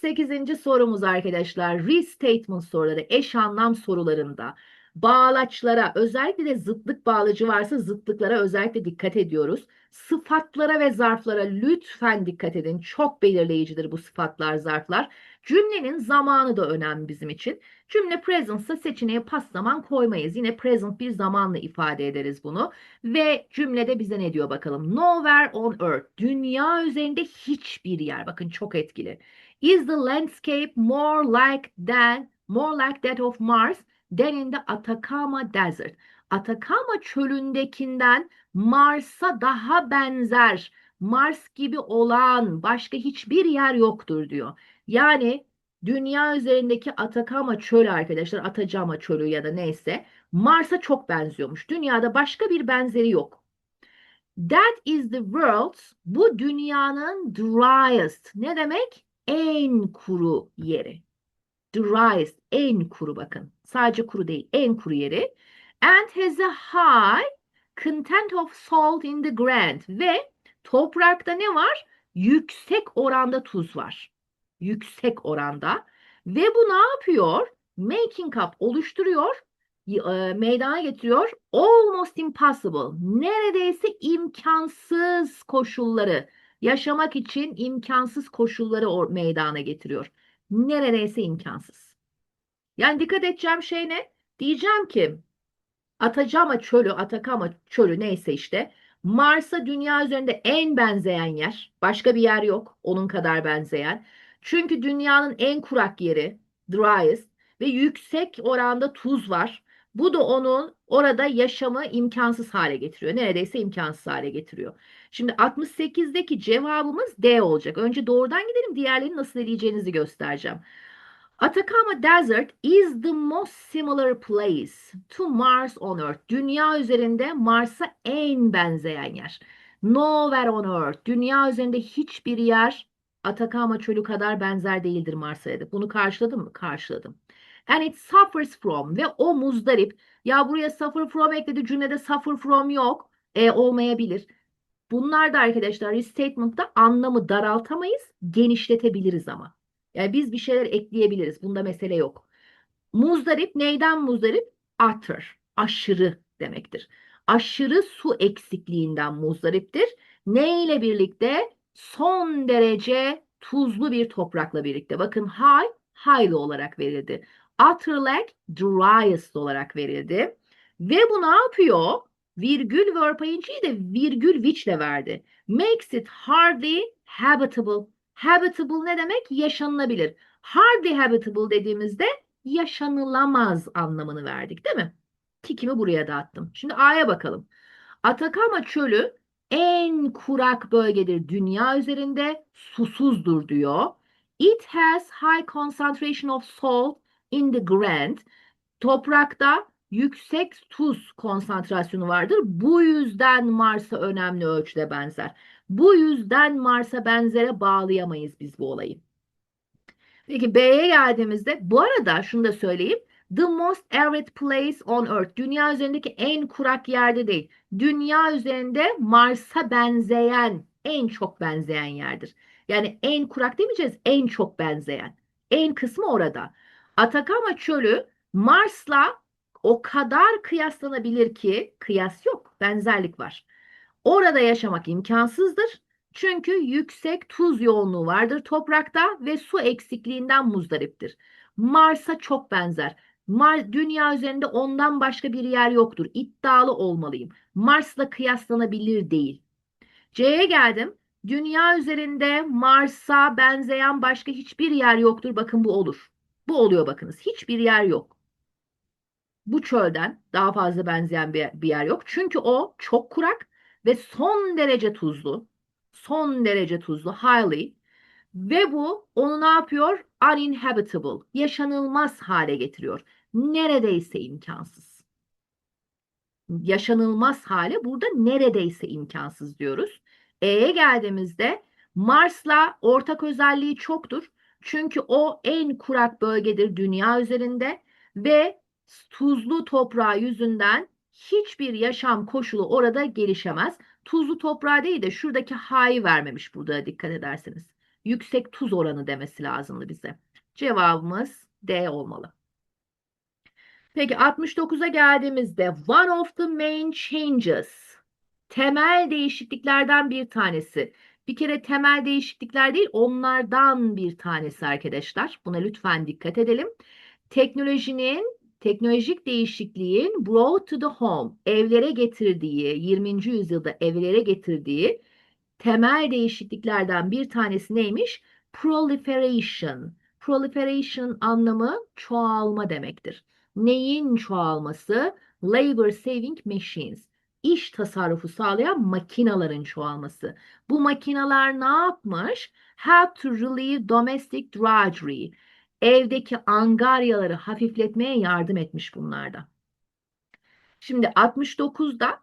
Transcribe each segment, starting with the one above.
Sekizinci sorumuz arkadaşlar. Restatement soruları, eş anlam sorularında bağlaçlara, özellikle de zıtlık bağlacı varsa zıtlıklara özellikle dikkat ediyoruz. Sıfatlara ve zarflara lütfen dikkat edin. Çok belirleyicidir bu sıfatlar, zarflar. Cümlenin zamanı da önemli bizim için. Cümle present ise seçeneğe pas zaman koymayız. Yine present bir zamanla ifade ederiz bunu. Ve cümlede bize ne diyor bakalım? Nowhere on earth. Dünya üzerinde hiçbir yer. Bakın çok etkili. Is the landscape more like than more like that of Mars than in the Atacama Desert? Atacama çölündekinden Mars'a daha benzer, Mars gibi olan başka hiçbir yer yoktur diyor. Yani dünya üzerindeki Atacama çölü arkadaşlar, Atacama çölü ya da neyse Mars'a çok benziyormuş. Dünyada başka bir benzeri yok. That is the world's, bu dünyanın driest. Ne demek? En kuru yeri. Driest, en kuru bakın. Sadece kuru değil, en kuru yeri. And has a high content of salt in the ground. Ve toprakta ne var? Yüksek oranda tuz var. Yüksek oranda. Ve bu ne yapıyor? Making up oluşturuyor, e, meydana getiriyor. Almost impossible. Neredeyse imkansız koşulları yaşamak için imkansız koşulları meydana getiriyor. Neredeyse imkansız. Yani dikkat edeceğim şey ne? Diyeceğim ki Atacama çölü, Atakama çölü neyse işte Mars'a dünya üzerinde en benzeyen yer. Başka bir yer yok onun kadar benzeyen. Çünkü dünyanın en kurak yeri, driest ve yüksek oranda tuz var. Bu da onun orada yaşamı imkansız hale getiriyor. Neredeyse imkansız hale getiriyor. Şimdi 68'deki cevabımız D olacak. Önce doğrudan gidelim. Diğerlerini nasıl eleyeceğinizi göstereceğim. Atacama Desert is the most similar place to Mars on Earth. Dünya üzerinde Mars'a en benzeyen yer. Nowhere on Earth. Dünya üzerinde hiçbir yer Atacama çölü kadar benzer değildir Mars'a dedi. Bunu karşıladım mı? Karşıladım. And it suffers from ve o muzdarip. Ya buraya suffer from ekledi cümlede suffer from yok. E, olmayabilir. Bunlar da arkadaşlar restatement'ta anlamı daraltamayız, genişletebiliriz ama. Yani biz bir şeyler ekleyebiliriz. Bunda mesele yok. Muzdarip neyden muzdarip? Utter, aşırı demektir. Aşırı su eksikliğinden muzdariptir. Ne ile birlikte? Son derece tuzlu bir toprakla birlikte. Bakın high, highly olarak verildi. Utter lag, driest olarak verildi. Ve bu ne yapıyor? virgül verb ing'yi de virgül which ile verdi. Makes it hardly habitable. Habitable ne demek? Yaşanılabilir. Hardly habitable dediğimizde yaşanılamaz anlamını verdik değil mi? Tikimi buraya dağıttım. Şimdi A'ya bakalım. Atakama çölü en kurak bölgedir dünya üzerinde susuzdur diyor. It has high concentration of salt in the ground. Toprakta yüksek tuz konsantrasyonu vardır. Bu yüzden Mars'a önemli ölçüde benzer. Bu yüzden Mars'a benzere bağlayamayız biz bu olayı. Peki B'ye geldiğimizde bu arada şunu da söyleyeyim. The most arid place on earth. Dünya üzerindeki en kurak yerde değil. Dünya üzerinde Mars'a benzeyen, en çok benzeyen yerdir. Yani en kurak demeyeceğiz, en çok benzeyen. En kısmı orada. Atakama çölü Mars'la o kadar kıyaslanabilir ki kıyas yok, benzerlik var. Orada yaşamak imkansızdır. Çünkü yüksek tuz yoğunluğu vardır toprakta ve su eksikliğinden muzdariptir. Mars'a çok benzer. Mars, dünya üzerinde ondan başka bir yer yoktur. İddialı olmalıyım. Mars'la kıyaslanabilir değil. C'ye geldim. Dünya üzerinde Mars'a benzeyen başka hiçbir yer yoktur. Bakın bu olur. Bu oluyor bakınız. Hiçbir yer yok bu çölden daha fazla benzeyen bir, bir yer yok. Çünkü o çok kurak ve son derece tuzlu. Son derece tuzlu, highly. Ve bu onu ne yapıyor? Uninhabitable, yaşanılmaz hale getiriyor. Neredeyse imkansız. Yaşanılmaz hale burada neredeyse imkansız diyoruz. E'ye geldiğimizde Mars'la ortak özelliği çoktur. Çünkü o en kurak bölgedir dünya üzerinde ve tuzlu toprağı yüzünden hiçbir yaşam koşulu orada gelişemez. Tuzlu toprağı değil de şuradaki ha'yı vermemiş burada dikkat ederseniz. yüksek tuz oranı demesi lazımdı bize. Cevabımız D olmalı. Peki 69'a geldiğimizde one of the main changes temel değişikliklerden bir tanesi. Bir kere temel değişiklikler değil onlardan bir tanesi arkadaşlar. Buna lütfen dikkat edelim. Teknolojinin teknolojik değişikliğin brought to the home evlere getirdiği 20. yüzyılda evlere getirdiği temel değişikliklerden bir tanesi neymiş? Proliferation. Proliferation anlamı çoğalma demektir. Neyin çoğalması? Labor saving machines. İş tasarrufu sağlayan makinaların çoğalması. Bu makinalar ne yapmış? Help to relieve domestic drudgery. Evdeki angaryaları hafifletmeye yardım etmiş bunlarda. Şimdi 69'da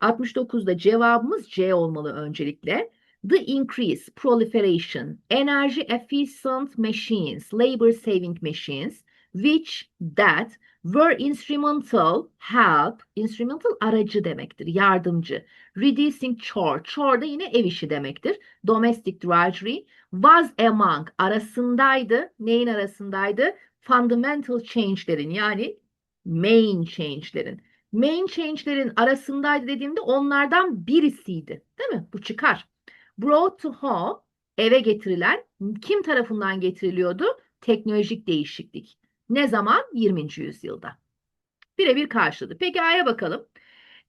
69'da cevabımız C olmalı öncelikle. The increase, proliferation, energy efficient machines, labor saving machines, which that were instrumental help, instrumental aracı demektir, yardımcı. Reducing chore, chore da yine ev işi demektir. Domestic drudgery was among arasındaydı. Neyin arasındaydı? Fundamental change'lerin yani main change'lerin. Main change'lerin arasındaydı dediğimde onlardan birisiydi. Değil mi? Bu çıkar. Brought to home eve getirilen kim tarafından getiriliyordu? Teknolojik değişiklik. Ne zaman? 20. yüzyılda. Birebir karşıladı. Peki A'ya bakalım.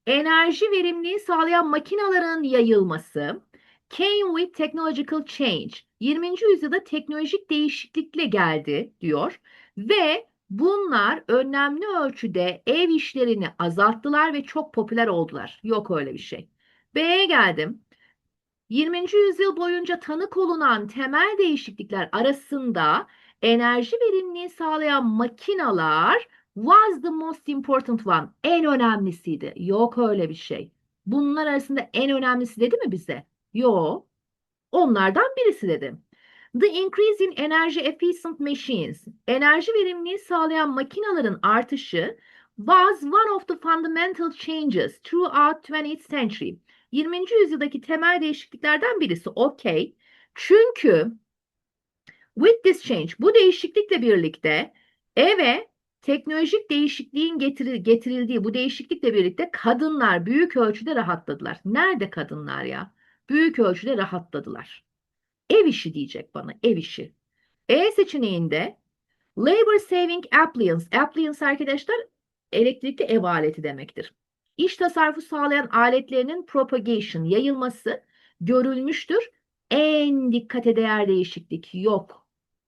Enerji verimliliği sağlayan makinaların yayılması came with technological change. 20. yüzyılda teknolojik değişiklikle geldi diyor ve bunlar önemli ölçüde ev işlerini azalttılar ve çok popüler oldular. Yok öyle bir şey. B'ye geldim. 20. yüzyıl boyunca tanık olunan temel değişiklikler arasında enerji verimliliği sağlayan makinalar was the most important one. En önemlisiydi. Yok öyle bir şey. Bunlar arasında en önemlisi dedi mi bize? Yok. Onlardan birisi dedim. The increase in energy efficient machines, enerji verimliliği sağlayan makinaların artışı was one of the fundamental changes throughout 20th century. 20. yüzyıldaki temel değişikliklerden birisi. Okey. Çünkü with this change, bu değişiklikle birlikte eve teknolojik değişikliğin getirildiği bu değişiklikle birlikte kadınlar büyük ölçüde rahatladılar. Nerede kadınlar ya? Büyük ölçüde rahatladılar. Ev işi diyecek bana, ev işi. E seçeneğinde labor saving appliance. Appliance arkadaşlar elektrikli ev aleti demektir. İş tasarrufu sağlayan aletlerinin propagation, yayılması görülmüştür. En dikkate değer değişiklik yok.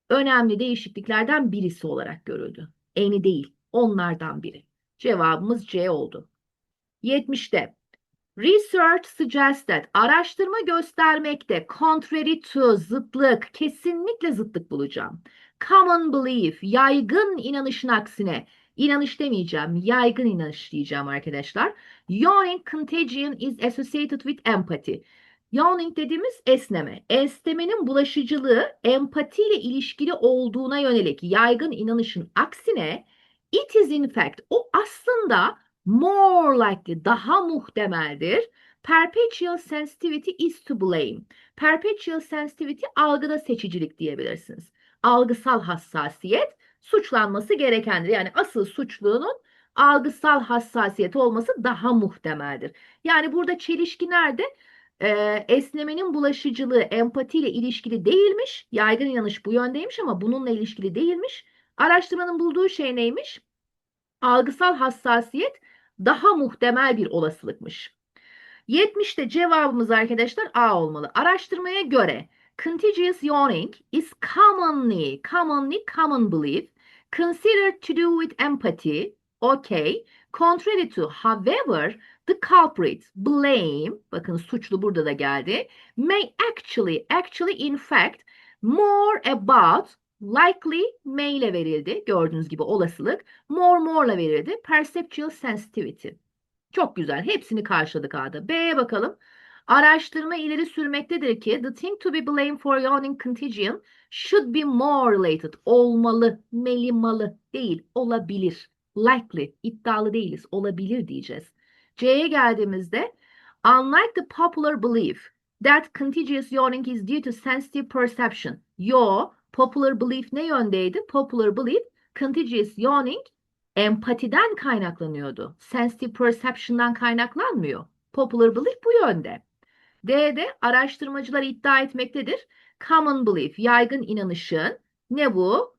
Önemli değişikliklerden birisi olarak görüldü. Eni değil, onlardan biri. Cevabımız C oldu. 70'te Research suggests that araştırma göstermekte contrary to zıtlık kesinlikle zıtlık bulacağım. Common belief yaygın inanışın aksine inanış demeyeceğim yaygın inanış diyeceğim arkadaşlar. Yawning contagion is associated with empathy. Yawning dediğimiz esneme. Esnemenin bulaşıcılığı empati ile ilişkili olduğuna yönelik yaygın inanışın aksine it is in fact o aslında more likely daha muhtemeldir. Perpetual sensitivity is to blame. Perpetual sensitivity algıda seçicilik diyebilirsiniz. Algısal hassasiyet suçlanması gerekendir. Yani asıl suçlunun algısal hassasiyet olması daha muhtemeldir. Yani burada çelişki nerede? Ee, esnemenin bulaşıcılığı empatiyle ilişkili değilmiş. Yaygın inanış bu yöndeymiş ama bununla ilişkili değilmiş. Araştırmanın bulduğu şey neymiş? Algısal hassasiyet daha muhtemel bir olasılıkmış. 70'te cevabımız arkadaşlar A olmalı. Araştırmaya göre contagious yawning is commonly, commonly common belief considered to do with empathy. Okay. Contrary to, however, the culprit, blame, bakın suçlu burada da geldi, may actually, actually in fact, more about Likely M ile verildi. Gördüğünüz gibi olasılık. More more'la verildi. Perceptual sensitivity. Çok güzel. Hepsini karşıladık A'da. B'ye bakalım. Araştırma ileri sürmektedir ki the thing to be blamed for yawning contagion should be more related. Olmalı, melimalı değil, olabilir. Likely, iddialı değiliz, olabilir diyeceğiz. C'ye geldiğimizde unlike the popular belief, that contagious yawning is due to sensitive perception. Yo, popular belief ne yöndeydi? Popular belief contagious yawning empatiden kaynaklanıyordu. Sensitive perception'dan kaynaklanmıyor. Popular belief bu yönde. D'de araştırmacılar iddia etmektedir. Common belief, yaygın inanışın. Ne bu?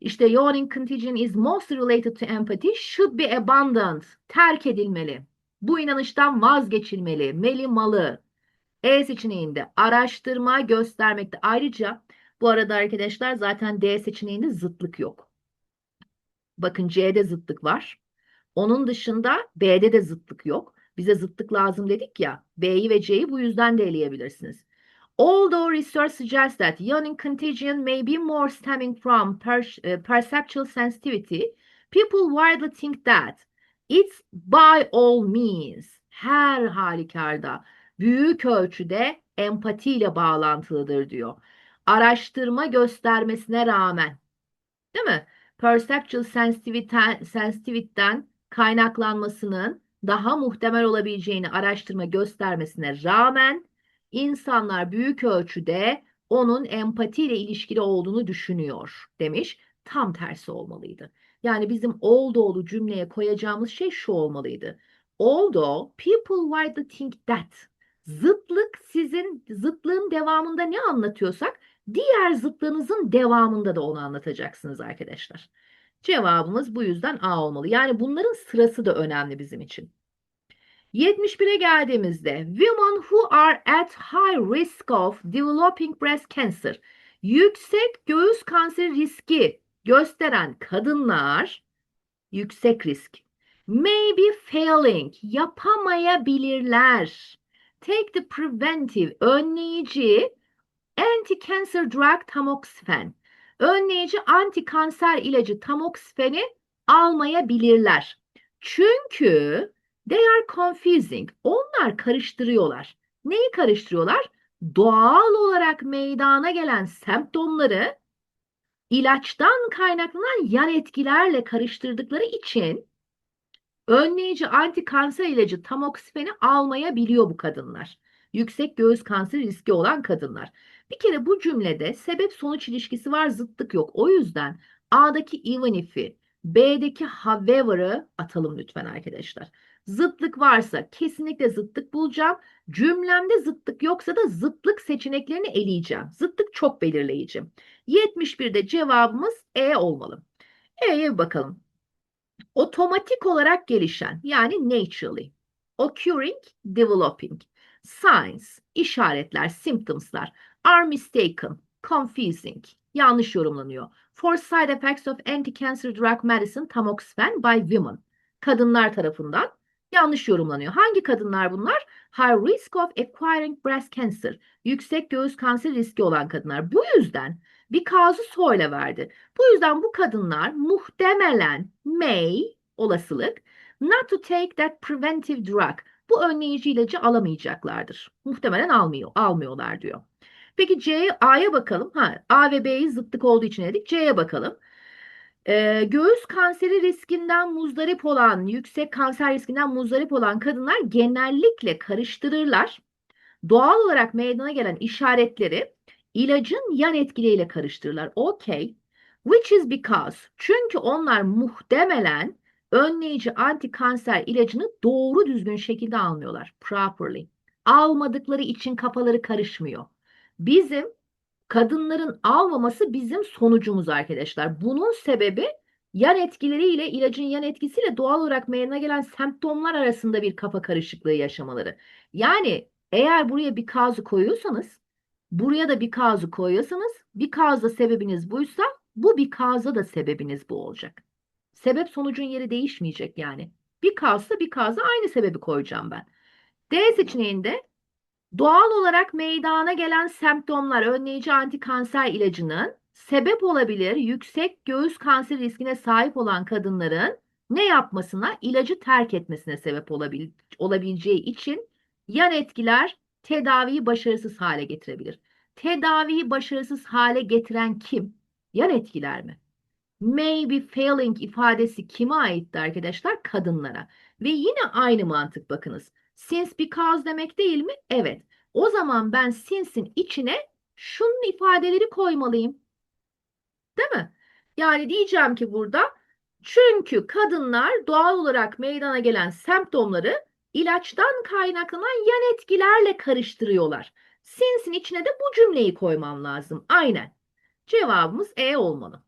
İşte yawning contagion is mostly related to empathy, should be abandoned, terk edilmeli. Bu inanıştan vazgeçilmeli, meli malı. E seçeneğinde araştırma göstermekte. Ayrıca bu arada arkadaşlar zaten D seçeneğinde zıtlık yok. Bakın C'de zıtlık var. Onun dışında B'de de zıtlık yok. Bize zıtlık lazım dedik ya. B'yi ve C'yi bu yüzden de eleyebilirsiniz. Although research suggests that yawning contagion may be more stemming from per uh, perceptual sensitivity, people widely think that it's by all means her halükarda büyük ölçüde empatiyle bağlantılıdır diyor. Araştırma göstermesine rağmen değil mi? Perceptual sensitivity'den, sensitivity'den kaynaklanmasının daha muhtemel olabileceğini araştırma göstermesine rağmen insanlar büyük ölçüde onun empatiyle ilişkili olduğunu düşünüyor demiş. Tam tersi olmalıydı. Yani bizim although cümleye koyacağımız şey şu olmalıydı. Although people widely think that zıtlık sizin zıtlığın devamında ne anlatıyorsak diğer zıtlığınızın devamında da onu anlatacaksınız arkadaşlar. Cevabımız bu yüzden A olmalı. Yani bunların sırası da önemli bizim için. 71'e geldiğimizde women who are at high risk of developing breast cancer yüksek göğüs kanseri riski gösteren kadınlar yüksek risk may be failing yapamayabilirler take the preventive önleyici anti-cancer drug tamoxifen önleyici anti-kanser ilacı tamoksifeni almayabilirler. Çünkü they are confusing. Onlar karıştırıyorlar. Neyi karıştırıyorlar? Doğal olarak meydana gelen semptomları ilaçtan kaynaklanan yan etkilerle karıştırdıkları için önleyici anti-kanser ilacı tamoksifeni almayabiliyor bu kadınlar. Yüksek göğüs kanseri riski olan kadınlar. Bir kere bu cümlede sebep sonuç ilişkisi var, zıtlık yok. O yüzden A'daki even if'i, B'deki however'ı atalım lütfen arkadaşlar. Zıtlık varsa kesinlikle zıtlık bulacağım. Cümlemde zıtlık yoksa da zıtlık seçeneklerini eleyeceğim. Zıtlık çok belirleyici. 71'de cevabımız E olmalı. E'ye bakalım. Otomatik olarak gelişen yani naturally. Occurring, developing. Signs, işaretler, symptomslar are mistaken, confusing, yanlış yorumlanıyor. For side effects of anti-cancer drug medicine tamoxifen by women. Kadınlar tarafından yanlış yorumlanıyor. Hangi kadınlar bunlar? High risk of acquiring breast cancer. Yüksek göğüs kanseri riski olan kadınlar. Bu yüzden bir kazı soyle verdi. Bu yüzden bu kadınlar muhtemelen may olasılık not to take that preventive drug. Bu önleyici ilacı alamayacaklardır. Muhtemelen almıyor, almıyorlar diyor. Peki C'ye A'ya bakalım. Ha, A ve B'yi zıtlık olduğu için dedik. C'ye bakalım. Ee, göğüs kanseri riskinden muzdarip olan, yüksek kanser riskinden muzdarip olan kadınlar genellikle karıştırırlar. Doğal olarak meydana gelen işaretleri ilacın yan etkileriyle karıştırırlar. Okay. Which is because çünkü onlar muhtemelen önleyici anti kanser ilacını doğru düzgün şekilde almıyorlar. Properly. Almadıkları için kafaları karışmıyor. Bizim kadınların almaması bizim sonucumuz arkadaşlar. Bunun sebebi yan etkileriyle ilacın yan etkisiyle doğal olarak meydana gelen semptomlar arasında bir kafa karışıklığı yaşamaları. Yani eğer buraya bir kazı koyuyorsanız buraya da bir kazı koyuyorsanız bir kazda sebebiniz buysa bu bir kaza da sebebiniz bu olacak. Sebep sonucun yeri değişmeyecek yani. Bir kazsa bir kaza aynı sebebi koyacağım ben. D seçeneğinde Doğal olarak meydana gelen semptomlar önleyici antikanser ilacının sebep olabilir yüksek göğüs kanseri riskine sahip olan kadınların ne yapmasına, ilacı terk etmesine sebep olabil olabileceği için yan etkiler tedaviyi başarısız hale getirebilir. Tedaviyi başarısız hale getiren kim? Yan etkiler mi? May be failing ifadesi kime aitti arkadaşlar? Kadınlara. Ve yine aynı mantık bakınız. Since because demek değil mi? Evet. O zaman ben since'in içine şunun ifadeleri koymalıyım. Değil mi? Yani diyeceğim ki burada çünkü kadınlar doğal olarak meydana gelen semptomları ilaçtan kaynaklanan yan etkilerle karıştırıyorlar. Since'in içine de bu cümleyi koymam lazım. Aynen. Cevabımız E olmalı.